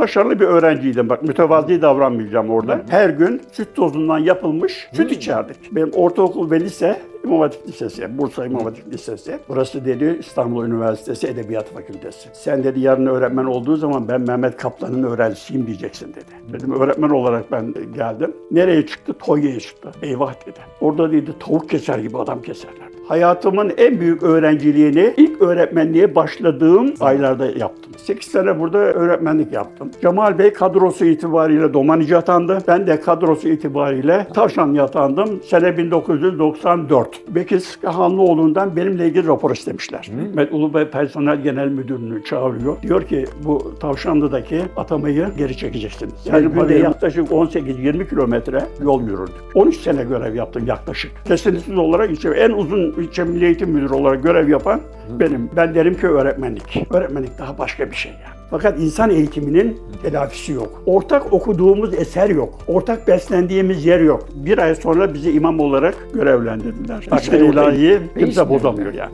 başarılı bir öğrenciydim. Bak mütevazi davranmayacağım orada. Her gün süt tozundan yapılmış süt içerdik. Benim ortaokul ve lise İmam Hatip Lisesi, Bursa İmam Hatip Lisesi. Burası dedi İstanbul Üniversitesi Edebiyat Fakültesi. Sen dedi yarın öğretmen olduğu zaman ben Mehmet Kaplan'ın öğrencisiyim diyeceksin dedi. Dedim öğretmen olarak ben geldim. Nereye çıktı? Tonya'ya çıktı. Eyvah dedi. Orada dedi tavuk keser gibi adam keserler. Hayatımın en büyük öğrenciliğini ilk öğretmenliğe başladığım aylarda yaptım. 8 sene burada öğretmenlik yaptım. Cemal Bey kadrosu itibariyle Domanici atandı. Ben de kadrosu itibariyle Tavşanlı'ya atandım. Sene 1994. Bekir Hanlıoğlu'ndan benimle ilgili rapor istemişler. Hikmet Ulubey Personel Genel Müdürlüğü çağırıyor. Diyor ki bu Tavşanlı'daki atamayı geri çekeceksiniz. Yani günde yaklaşık 18-20 kilometre yol yürürdük. 13 sene görev yaptım yaklaşık. Kesintisiz olarak işte en uzun ilçe milli eğitim müdürü olarak görev yapan benim. Ben derim ki öğretmenlik. Öğretmenlik daha başka bir şey yani. Fakat insan eğitiminin telafisi yok. Ortak okuduğumuz eser yok. Ortak beslendiğimiz yer yok. Bir ay sonra bizi imam olarak görevlendirdiler. Takdir ilahi kimse bozamıyor yani.